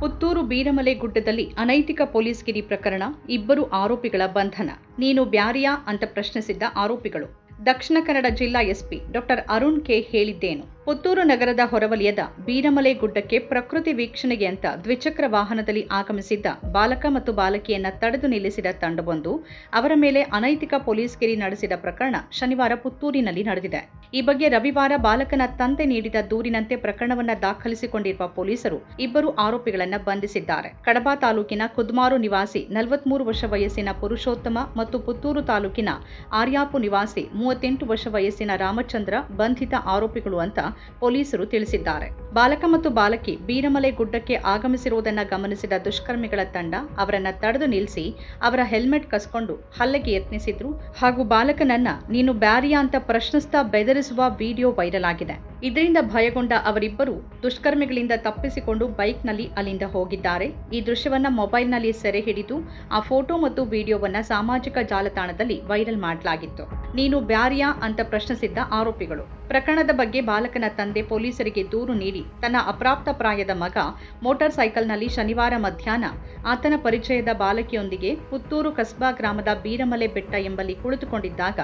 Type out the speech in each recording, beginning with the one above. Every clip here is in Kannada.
ಪುತ್ತೂರು ಬೀರಮಲೆ ಗುಡ್ಡದಲ್ಲಿ ಅನೈತಿಕ ಪೊಲೀಸ್ ಗಿರಿ ಪ್ರಕರಣ, ಇಬ್ಬರು ಆರೋಪಿಗಳ ಬಂಧನ. ನೀನು ಬ್ಯಾರಿಯಾ ಅಂತ ಪ್ರಶ್ನಿಸಿದ್ದ ಆರೋಪಿಗಳು. ದಕ್ಷಿಣ ಕನ್ನಡ ಜಿಲ್ಲಾ ಎಸ್ಪಿ ಡಾಕ್ಟರ್ ಅರುಣ್ ಕೆ ಹೇಳಿದ್ದೇನು. ಪುತ್ತೂರು ನಗರದ ಹೊರವಲಯದ ಬೀರಮಲೆ ಗುಡ್ಡಕ್ಕೆ ಪ್ರಕೃತಿ ವೀಕ್ಷಣೆಗೆ ಅಂತ ದ್ವಿಚಕ್ರ ವಾಹನದಲ್ಲಿ ಆಗಮಿಸಿದ್ದ ಬಾಲಕ ಮತ್ತು ಬಾಲಕಿಯನ್ನ ತಡೆದು ನಿಲ್ಲಿಸಿದ ತಂಡವೊಂದು ಅವರ ಮೇಲೆ ಅನೈತಿಕ ಪೊಲೀಸ್ ಗಿರಿ ನಡೆಸಿದ ಪ್ರಕರಣ ಶನಿವಾರ ಪುತ್ತೂರಿನಲ್ಲಿ ನಡೆದಿದೆ. ಈ ಬಗ್ಗೆ ರವಿವಾರ ಬಾಲಕನ ತಂದೆ ನೀಡಿದ ದೂರಿನಂತೆ ಪ್ರಕರಣವನ್ನ ದಾಖಲಿಸಿಕೊಂಡಿರುವ ಪೊಲೀಸರು ಇಬ್ಬರು ಆರೋಪಿಗಳನ್ನ ಬಂಧಿಸಿದ್ದಾರೆ. ಕಡಬ ತಾಲೂಕಿನ ಕುದ್ಮಾರು ನಿವಾಸಿ ನಲವತ್ಮೂರು ವರ್ಷ ವಯಸ್ಸಿನ ಪುರುಷೋತ್ತಮ ಮತ್ತು ಪುತ್ತೂರು ತಾಲೂಕಿನ ಆರ್ಯಾಪು ನಿವಾಸಿ ಮೂವತ್ತೆಂಟು ವರ್ಷ ವಯಸ್ಸಿನ ರಾಮಚಂದ್ರ ಬಂಧಿತ ಆರೋಪಿಗಳು ಅಂತ ಪೊಲೀಸರು ತಿಳಿಸಿದ್ದಾರೆ. ಬಾಲಕ ಮತ್ತು ಬಾಲಕಿ ಬೀರಮಲೆ ಗುಡ್ಡಕ್ಕೆ ಆಗಮಿಸಿರುವುದನ್ನ ಗಮನಿಸಿದ ದುಷ್ಕರ್ಮಿಗಳ ತಂಡ ಅವರನ್ನ ತಡೆದು ನಿಲ್ಲಿಸಿ ಅವರ ಹೆಲ್ಮೆಟ್ ಕಸ್ಕೊಂಡು ಹಲ್ಲೆಗೆ ಯತ್ನಿಸಿದ್ರು. ಹಾಗೂ ಬಾಲಕನನ್ನ ನೀನು ಬ್ಯಾರಿಯಾ ಅಂತ ಪ್ರಶ್ನಿಸ್ತಾ ಬೆದರಿಸುವ ವಿಡಿಯೋ ವೈರಲ್ ಆಗಿದೆ. ಇದರಿಂದ ಭಯಗೊಂಡ ಅವರಿಬ್ಬರು ದುಷ್ಕರ್ಮಿಗಳಿಂದ ತಪ್ಪಿಸಿಕೊಂಡು ಬೈಕ್ನಲ್ಲಿ ಅಲ್ಲಿಂದ ಹೋಗಿದ್ದಾರೆ. ಈ ದೃಶ್ಯವನ್ನ ಮೊಬೈಲ್ನಲ್ಲಿ ಸೆರೆ ಹಿಡಿದು ಆ ಫೋಟೋ ಮತ್ತು ವಿಡಿಯೋವನ್ನ ಸಾಮಾಜಿಕ ಜಾಲತಾಣದಲ್ಲಿ ವೈರಲ್ ಮಾಡಲಾಗಿತ್ತು. ನೀನು ಬ್ಯಾರಿಯಾ ಅಂತ ಪ್ರಶ್ನಿಸಿದ್ದ ಆರೋಪಿಗಳು. ಪ್ರಕರಣದ ಬಗ್ಗೆ ಬಾಲಕನ ತಂದೆ ಪೊಲೀಸರಿಗೆ ದೂರು ನೀಡಿ ತನ್ನ ಅಪ್ರಾಪ್ತ ಪ್ರಾಯದ ಮಗ ಮೋಟಾರ್ ಸೈಕಲ್ನಲ್ಲಿ ಶನಿವಾರ ಮಧ್ಯಾಹ್ನ ಆತನ ಪರಿಚಯದ ಬಾಲಕಿಯೊಂದಿಗೆ ಪುತ್ತೂರು ಕಸ್ಬಾ ಗ್ರಾಮದ ಬೀರಮಲೆ ಬೆಟ್ಟ ಎಂಬಲ್ಲಿ ಕುಳಿತುಕೊಂಡಿದ್ದಾಗ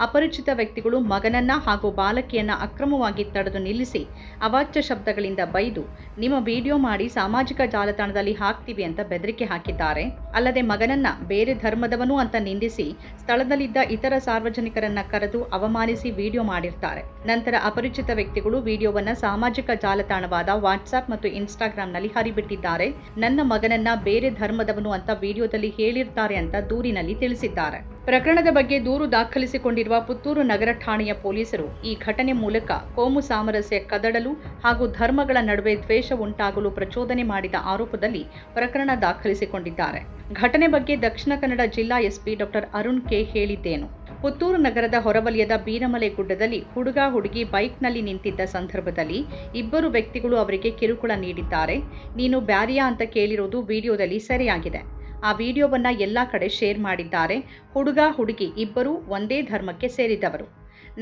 ಅಪರಿಚಿತ ವ್ಯಕ್ತಿಗಳು ಮಗನನ್ನ ಹಾಗೂ ಬಾಲಕಿಯನ್ನ ಅಕ್ರಮವಾಗಿ ತಡೆದು ನಿಲ್ಲಿಸಿ ಅವಾಚ್ಯ ಶಬ್ದಗಳಿಂದ ಬೈದು, ನಿಮ್ಮ ವಿಡಿಯೋ ಮಾಡಿ ಸಾಮಾಜಿಕ ಜಾಲತಾಣದಲ್ಲಿ ಹಾಕ್ತೀವಿ ಅಂತ ಬೆದರಿಕೆ ಹಾಕಿದ್ದಾರೆ. ಅಲ್ಲದೆ ಮಗನನ್ನ ಬೇರೆ ಧರ್ಮದವನು ಅಂತ ನಿಂದಿಸಿ ಸ್ಥಳದಲ್ಲಿದ್ದ ಇತರ ಸಾರ್ವಜನಿಕರನ್ನ ಕರೆದು ಅವಮಾನಿಸಿ ವಿಡಿಯೋ ಮಾಡಿರ್ತಾರೆ. ನಂತರ ಅಪರಿಚಿತ ವ್ಯಕ್ತಿಗಳು ವಿಡಿಯೋವನ್ನ ಸಾಮಾಜಿಕ ಜಾಲತಾಣವಾದ ವಾಟ್ಸ್ಆಪ್ ಮತ್ತು ಇನ್ಸ್ಟಾಗ್ರಾಂನಲ್ಲಿ ಹರಿಬಿಟ್ಟಿದ್ದಾರೆ. ನನ್ನ ಮಗನನ್ನ ಬೇರೆ ಧರ್ಮದವನು ಅಂತ ವಿಡಿಯೋದಲ್ಲಿ ಹೇಳಿರ್ತಾರೆ ಅಂತ ದೂರಿನಲ್ಲಿ ತಿಳಿಸಿದ್ದಾರೆ. ಪ್ರಕರಣದ ಬಗ್ಗೆ ದೂರು ದಾಖಲಿಸಿಕೊಂಡಿರುವ ಪುತ್ತೂರು ನಗರ ಠಾಣೆಯ ಪೊಲೀಸರು ಈ ಘಟನೆ ಮೂಲಕ ಕೋಮು ಸಾಮರಸ್ಯ ಕದಡಲು ಹಾಗೂ ಧರ್ಮಗಳ ನಡುವೆ ದ್ವೇಷ ಉಂಟಾಗಲು ಪ್ರಚೋದನೆ ಮಾಡಿದ ಆರೋಪದಲ್ಲಿ ಪ್ರಕರಣ ದಾಖಲಿಸಿಕೊಂಡಿದ್ದಾರೆ. ಘಟನೆ ಬಗ್ಗೆ ದಕ್ಷಿಣ ಕನ್ನಡ ಜಿಲ್ಲಾ ಎಸ್ಪಿ ಡಾಕ್ಟರ್ ಅರುಣ್ ಕೆ ಹೇಳಿದ್ದೇನು. ಪುತ್ತೂರು ನಗರದ ಹೊರವಲಯದ ಬೀರಮಲೆ ಗುಡ್ಡದಲ್ಲಿ ಹುಡುಗ ಹುಡುಗಿ ಬೈಕ್ನಲ್ಲಿ ನಿಂತಿದ್ದ ಸಂದರ್ಭದಲ್ಲಿ ಇಬ್ಬರು ವ್ಯಕ್ತಿಗಳು ಅವರಿಗೆ ಕಿರುಕುಳ ನೀಡಿದ್ದಾರೆ. ನೀನು ಬ್ಯಾರಿಯಾ ಅಂತ ಕೇಳಿರೋದು ವಿಡಿಯೋದಲ್ಲಿ ಸೆರೆಯಾಗಿದೆ. ಆ ವಿಡಿಯೋವನ್ನು ಎಲ್ಲ ಕಡೆ ಶೇರ್ ಮಾಡಿದ್ದಾರೆ. ಹುಡುಗ ಹುಡುಗಿ ಇಬ್ಬರೂ ಒಂದೇ ಧರ್ಮಕ್ಕೆ ಸೇರಿದವರು.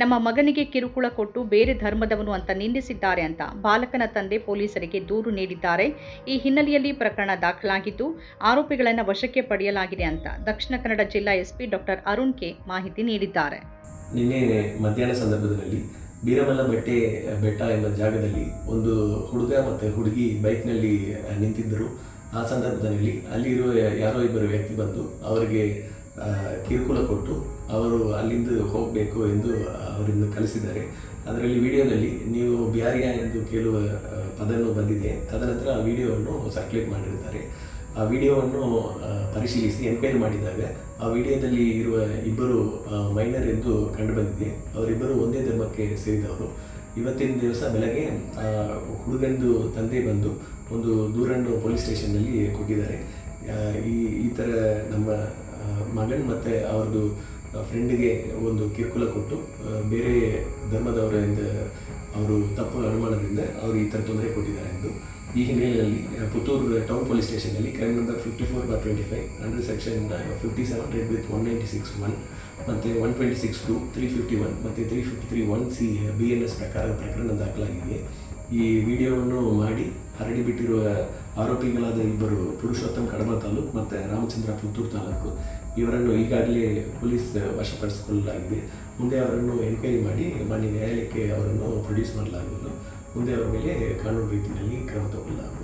ನಮ್ಮ ಮಗನಿಗೆ ಕಿರುಕುಳ ಕೊಟ್ಟು ಬೇರೆ ಧರ್ಮದವನು ಅಂತ ನಿಂದಿಸಿದ್ದಾರೆ ಅಂತ ಬಾಲಕನ ತಂದೆ ಪೊಲೀಸರಿಗೆ ದೂರು ನೀಡಿದ್ದಾರೆ. ಈ ಹಿನ್ನೆಲೆಯಲ್ಲಿ ಪ್ರಕರಣ ದಾಖಲಾಗಿದ್ದು, ಆರೋಪಿಗಳನ್ನು ವಶಕ್ಕೆ ಪಡೆಯಲಾಗಿದೆ ಅಂತ ದಕ್ಷಿಣ ಕನ್ನಡ ಜಿಲ್ಲಾ ಎಸ್ಪಿ ಡಾಕ್ಟರ್ ಅರುಣ್ ಕೆ ಮಾಹಿತಿ ನೀಡಿದ್ದಾರೆ. ನಿನ್ನೆ ಮಧ್ಯಾಹ್ನ ಸಂದರ್ಭದಲ್ಲಿ ಬೀರಮಲ್ಲ ಬೆಟ್ಟೆ, ಬೆಟ್ಟ ಎಂಬ ಜಾಗದಲ್ಲಿ ಒಂದು ಹುಡುಗ ಮತ್ತು ಹುಡುಗಿ ಬೈಕ್ನಲ್ಲಿ ನಿಂತಿದ್ದರು. ಆ ಸಂದರ್ಭದಲ್ಲಿ ಅಲ್ಲಿರುವ ಯಾರೋ ಇಬ್ಬರು ವ್ಯಕ್ತಿ ಬಂದು ಅವರಿಗೆ ಕಿರುಕುಳ ಕೊಟ್ಟು ಅವರು ಅಲ್ಲಿಂದ ಹೋಗಬೇಕು ಎಂದು ಅವರಿಂದ ಕಲಿಸಿದ್ದಾರೆ. ಅದರಲ್ಲಿ ವಿಡಿಯೋದಲ್ಲಿ ನೀವು ಬ್ಯಾರಿಯಾ ಎಂದು ಕೇಳುವ ಪದನು ಬಂದಿದೆ. ತದನಂತರ ಆ ವಿಡಿಯೋವನ್ನು ಸರ್ಕ್ಯುಲೇಟ್ ಮಾಡಿರ್ತಾರೆ ಆ ವಿಡಿಯೋವನ್ನು ಪರಿಶೀಲಿಸಿ ಎನ್ಕ್ವೈರಿ ಮಾಡಿದಾಗ ಆ ವಿಡಿಯೋದಲ್ಲಿ ಇರುವ ಇಬ್ಬರು ಮೈನರ್ ಎಂದು ಕಂಡುಬಂದಿದೆ. ಅವರಿಬ್ಬರು ಒಂದೇ ಧರ್ಮಕ್ಕೆ ಸೇರಿದವರು. ಇವತ್ತಿನ ದಿವಸ ಬೆಳಗ್ಗೆ ಹುಡುಗಂದು ತಂದೆ ಬಂದು ಒಂದು ದೂರನ್ನು ಪೊಲೀಸ್ ಸ್ಟೇಷನ್ನಲ್ಲಿ ಕೊಟ್ಟಿದ್ದಾರೆ. ಈ ಈ ಥರ ನಮ್ಮ ಮಗನ್ ಮತ್ತು ಅವ್ರದ್ದು ಫ್ರೆಂಡಿಗೆ ಒಂದು ಕಿರುಕುಲ ಕೊಟ್ಟು ಬೇರೆ ಧರ್ಮದವರಿಂದ ಅವರು ತಪ್ಪು ಅನುಮಾನದಿಂದ ಅವರು ಈ ಥರ ತೊಂದರೆ ಕೊಟ್ಟಿದ್ದಾರೆ ಎಂದು. ಈ ಹಿನ್ನೆಲೆಯಲ್ಲಿ Puttur town police ಸ್ಟೇಷನಲ್ಲಿ crime number fifty four by twenty five under section fifty seven read with one ninety six one ಮತ್ತು one twenty six two three fifty one ಮತ್ತು three fifty three one C B N S ಪ್ರಕಾರ ಪ್ರಕರಣ ದಾಖಲಾಗಿದೆ. ಈ ವಿಡಿಯೋವನ್ನು ಮಾಡಿ ಹರಡಿಬಿಟ್ಟಿರುವ ಆರೋಪಿಗಳಾದ ಇಬ್ಬರು ಪುರುಷೋತ್ತಮ್ ಕಡಮ ತಾಲೂಕು ಮತ್ತು ರಾಮಚಂದ್ರ ಪುತ್ತೂರು ತಾಲೂಕು. ಇವರನ್ನು ಈಗಾಗಲೇ ಪೊಲೀಸ್ ವಶಪಡಿಸಿಕೊಳ್ಳಲಾಗಿದೆ. ಮುಂದೆ ಅವರನ್ನು ಎನ್ಕ್ವೈರಿ ಮಾಡಿ ಮಾನ್ಯ ನ್ಯಾಯಾಲಯಕ್ಕೆ ಅವರನ್ನು ಪ್ರೊಡ್ಯೂಸ್ ಮಾಡಲಾಗುವುದು. ಮುಂದೆ ಅವರ ಮೇಲೆ ಕಾನೂನು ರೀತಿಯಲ್ಲಿ ಕ್ರಮ ತಗೊಳ್ಳಲಾಗುವುದು.